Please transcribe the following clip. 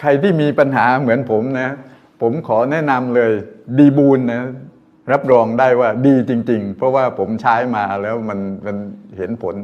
ใครที่มีปัญหาเหมือนผมนะ ผมขอแนะนำเลยดีบูลนะรับรองได้ว่าดีจริง ๆ เพราะว่าผมใช้มาแล้วมันมันเห็นผล